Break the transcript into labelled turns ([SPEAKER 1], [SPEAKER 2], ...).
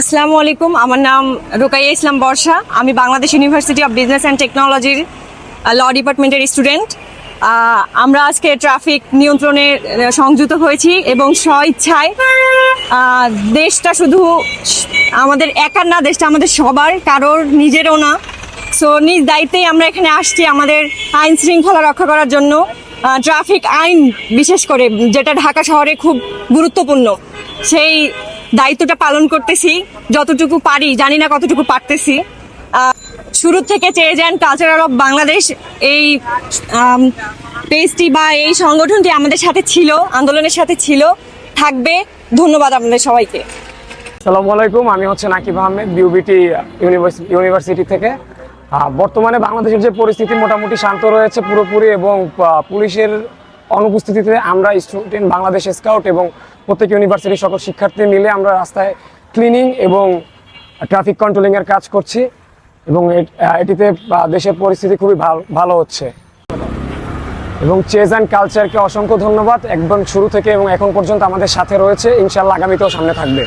[SPEAKER 1] আসসালামু আলাইকুম, আমার নাম রোকাইয়া ইসলাম বর্ষা। আমি Bangladesh university of business and টেকনোলজির ল ডিপার্টমেন্টের স্টুডেন্ট আমরা আজকে ট্রাফিক নিয়ন্ত্রণে সংযুক্ত হয়েছি এবং স্ব ইচ্ছায় দেশটা শুধু আমাদের একার না, দেশটা আমাদের সবার, কারোর নিজেরও না। সো নিজ দায়িত্বেই আমরা এখানে আসছি আমাদের আইন শৃঙ্খলা রক্ষা করার জন্য। ট্রাফিক আইন বিশেষ করে, যেটা ঢাকা শহরে খুব গুরুত্বপূর্ণ। সেই দায়িত্বটা পালন করতেছি, যতটুকু পারি, জানি না কতটুকু পারতেছি। শুরু থেকে চেয়ে যান কালচারাল অফ বাংলাদেশ এই পেজটি বা এই সংগঠনটি আমাদের সাথে ছিল, আন্দোলনের সাথে ছিল, থাকবে। ধন্যবাদ আপনাদের সবাইকে।
[SPEAKER 2] সালামু আলাইকুম, আমি হচ্ছে নাকিব আহমেদ বিউবিটি ইউনিভার্সিটি থেকে। বর্তমানে বাংলাদেশের যে পরিস্থিতি মোটামুটি শান্ত রয়েছে পুরোপুরি এবং পুলিশের অনুপস্থিতিতে আমরা স্টুডেন্ট বাংলাদেশ স্কাউট এবং প্রত্যেক ইউনিভার্সিটির সকল শিক্ষার্থী মিলে আমরা রাস্তায় ক্লিনিং এবং ট্রাফিক কন্ট্রোলিংয়ের কাজ করছি এবং এটিতে দেশের পরিস্থিতি খুবই ভালো ভালো হচ্ছে। এবং চেজ অ্যান্ড কালচারকে অসংখ্য ধন্যবাদ। একদম শুরু থেকে এবং এখন পর্যন্ত আমাদের সাথে রয়েছে। ইনশাল্লাহ আগামীতেও সামনে থাকবে।